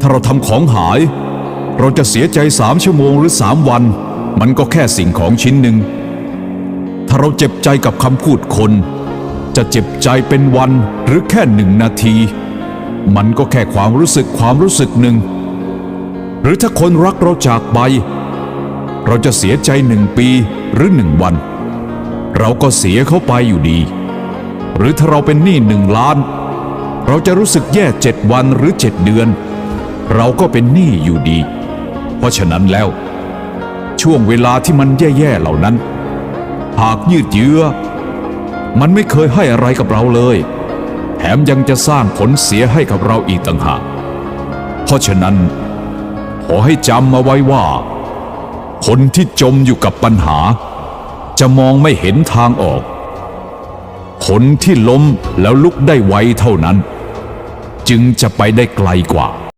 ถ้าเราทำของหาย เราจะเสียใจสามชั่วโมงหรือสามวัน มันก็แค่สิ่งของชิ้นหนึ่ง ถ้าเราเจ็บใจกับคำพูดคน จะเจ็บใจเป็นวันหรือแค่หนึ่งนาที มันก็แค่ความรู้สึกความรู้สึกหนึ่ง หรือถ้าคนรักเราจากไป เราจะเสียใจหนึ่งปีหรือหนึ่งวัน เราก็เสียเขาไปอยู่ดี หรือถ้าเราเป็นหนี้หนึ่งล้าน เราจะรู้สึกแย่เจ็ดวันหรือเจ็ดเดือน เราก็เป็นหนี้อยู่ดี เพราะฉะนั้นแล้ว ช่วงเวลาที่มันแย่ๆเหล่านั้น หากยืดเยื้อ มันไม่เคยให้อะไรกับเราเลย แถมยังจะสร้างผลเสียให้กับเราอีกต่างหาก เพราะฉะนั้น ขอให้จำมาไว้ว่า คนที่จมอยู่กับปัญหา จะมองไม่เห็นทางออก คนที่ล้มแล้วลุกได้ไวเท่านั้น จึงจะไปได้ไกลกว่า